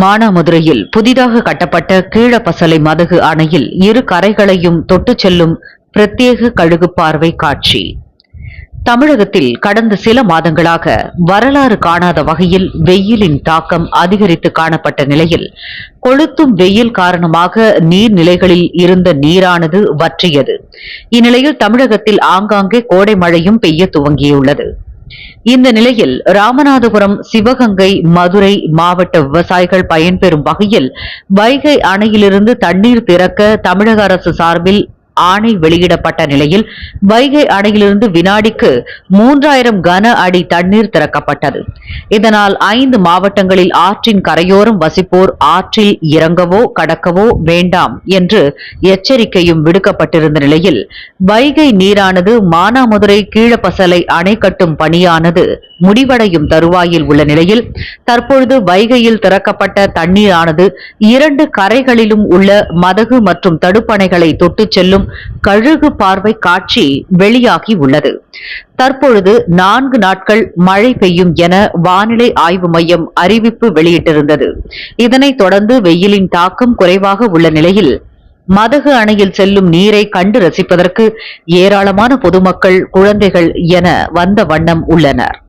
மானாமதுரையில் புதிதாக கட்டப்பட்ட கீழப்பசலை மதகு அணையில் இரு கரைகளையும் தொட்டு செல்லும் பிரத்யேக கழுகு பார்வை காட்சி. தமிழகத்தில் கடந்த சில மாதங்களாக வரலாறு காணாத வகையில் வெயிலின் தாக்கம் அதிகரித்து காணப்பட்ட நிலையில் கொளுத்தும் வெயில் காரணமாக நீர்நிலைகளில் இருந்த நீரானது வற்றியது. இந்நிலையில் தமிழகத்தில் ஆங்காங்கே கோடை மழையும் பெய்ய துவங்கியுள்ளது. இந்த நிலையில் ராமநாதபுரம் சிவகங்கை மதுரை மாவட்ட விவசாயிகள் பயன்பெறும் வகையில் வைகை அணையிலிருந்து தண்ணீர் திறக்க தமிழக அரசு சார்பில் ஆணை வெளியிடப்பட்ட நிலையில் வைகை அணையிலிருந்து வினாடிக்கு மூன்றாயிரம் கன அடி தண்ணீர் திறக்கப்பட்டது. இதனால் ஐந்து மாவட்டங்களில் ஆற்றின் கரையோரம் வசிப்போர் ஆற்றில் இறங்கவோ கடக்கவோ வேண்டாம் என்று எச்சரிக்கையும் விடுக்கப்பட்டிருந்த நிலையில் வைகை நீரானது மானாமதுரை கீழப்பசலை அணை கட்டும் பணியானது முடிவடையும் தருவாயில் உள்ள நிலையில் தற்பொழுது வைகையில் திறக்கப்பட்ட தண்ணீரானது இரண்டு கரைகளிலும் உள்ள மதகு மற்றும் தடுப்பணைகளை தொட்டுச் செல்லும் கழுகு பார்வை காட்சி வெளியாகி உள்ளது. தற்பொழுது நான்கு நாட்கள் மழை பெய்யும் என வானிலை ஆய்வு மையம் அறிவிப்பு வெளியிட்டிருந்தது. இதனைத் தொடர்ந்து வெயிலின் தாக்கம் குறைவாக உள்ள நிலையில் மதகு அணையில் செல்லும் நீரை கண்டு ரசிப்பதற்கு ஏராளமான பொதுமக்கள் குழந்தைகள் என வந்த வண்ணம் உள்ளனர்.